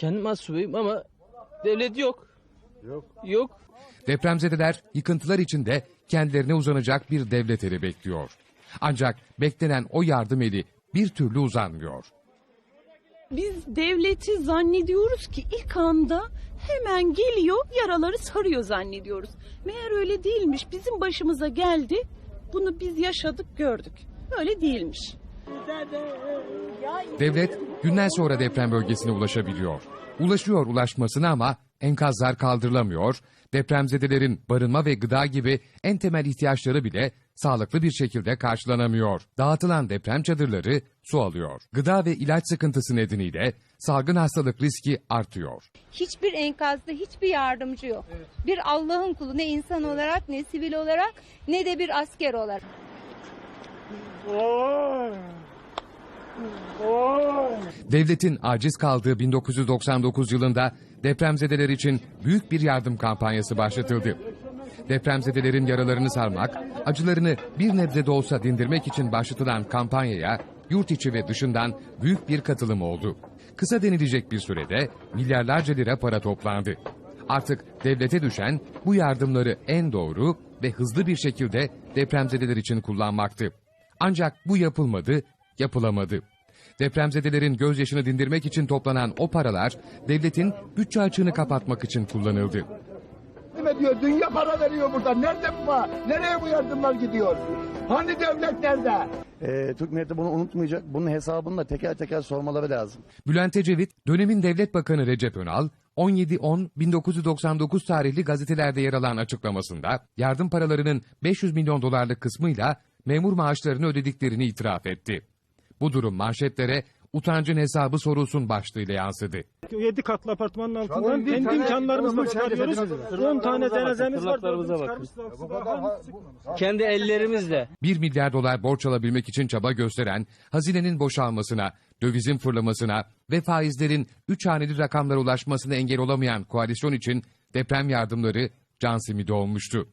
kendim az subayım ama devlet yok. Yok. Yok. Depremzedeler yıkıntılar içinde kendilerine uzanacak bir devlet eli bekliyor. Ancak beklenen o yardım eli bir türlü uzanmıyor. Biz devleti zannediyoruz ki ilk anda hemen geliyor yaraları sarıyor zannediyoruz. Meğer öyle değilmiş. Bizim başımıza geldi. Bunu biz yaşadık gördük. Öyle değilmiş. Devlet günler sonra deprem bölgesine ulaşabiliyor. Ulaşıyor ulaşmasına ama enkazlar kaldırılamıyor. Depremzedelerin barınma ve gıda gibi en temel ihtiyaçları bile sağlıklı bir şekilde karşılanamıyor. Dağıtılan deprem çadırları su alıyor. Gıda ve ilaç sıkıntısı nedeniyle salgın hastalık riski artıyor. hiçbir enkazda hiçbir yardımcı yok. Bir Allah'ın kulu ne insan olarak ne sivil olarak ne de bir asker olarak. Devletin aciz kaldığı 1999 yılında depremzedeler için büyük bir yardım kampanyası başlatıldı. Depremzedelerin yaralarını sarmak, acılarını bir nebze de olsa dindirmek için başlatılan kampanyaya yurt içi ve dışından büyük bir katılım oldu. Kısa denilecek bir sürede milyarlarca lira para toplandı. Artık devlete düşen bu yardımları en doğru ve hızlı bir şekilde depremzedeler için kullanmaktı. Ancak bu yapılmadı, yapılamadı. Depremzedelerin gözyaşını dindirmek için toplanan o paralar devletin bütçe açığını kapatmak için kullanıldı. Yardım ediyor. Dünya para veriyor burada. Nerede bu para? Nereye bu yardımlar gidiyor? Hani devlet nerede? Ee, Türk milleti bunu unutmayacak. Bunun hesabını da teker teker sormaları lazım. Bülent Ecevit, dönemin devlet bakanı Recep Önal, 17-10-1999 tarihli gazetelerde yer alan açıklamasında yardım paralarının 500 milyon dolarlık kısmıyla memur maaşlarını ödediklerini itiraf etti. Bu durum manşetlere utancın hesabı sorulsun başlığıyla yansıdı. 7 katlı apartmanın altından kendi imkanlarımızla çıkarıyoruz. hadi, 10 tane cenazemiz var. Kendi ellerimizle. 1 milyar dolar borç alabilmek için çaba gösteren, hazinenin boşalmasına, dövizin fırlamasına ve faizlerin 3 haneli rakamlara ulaşmasına engel olamayan koalisyon için deprem yardımları can simidi olmuştu.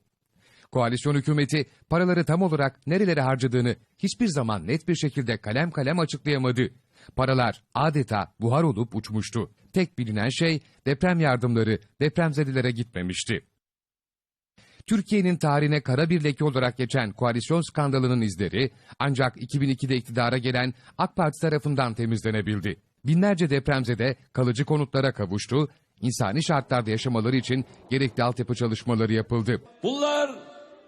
Koalisyon hükümeti paraları tam olarak nerelere harcadığını hiçbir zaman net bir şekilde kalem kalem açıklayamadı. Paralar adeta buhar olup uçmuştu. Tek bilinen şey deprem yardımları depremzedelere gitmemişti. Türkiye'nin tarihine kara bir leke olarak geçen koalisyon skandalının izleri ancak 2002'de iktidara gelen AK Parti tarafından temizlenebildi. Binlerce depremzede kalıcı konutlara kavuştu, insani şartlarda yaşamaları için gerekli altyapı çalışmaları yapıldı. Bunlar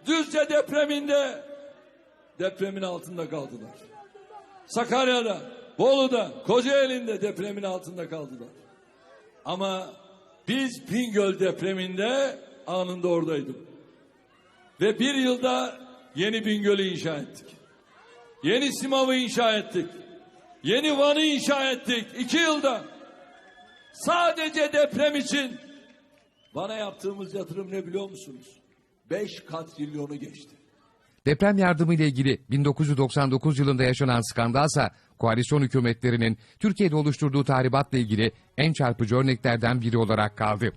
Düzce depreminde depremin altında kaldılar. Sakarya'da, Bolu'da, Kocaeli'nde depremin altında kaldılar. Ama biz Bingöl depreminde anında oradaydım. Ve bir yılda yeni Bingöl'ü inşa ettik. Yeni Simav'ı inşa ettik. Yeni Van'ı inşa ettik. İki yılda. Sadece deprem için bana yaptığımız yatırım ne biliyor musunuz? 5 katrilyonu geçti. Deprem yardımı ile ilgili 1999 yılında yaşanan skandalsa koalisyon hükümetlerinin Türkiye'de oluşturduğu tahribatla ilgili en çarpıcı örneklerden biri olarak kaldı.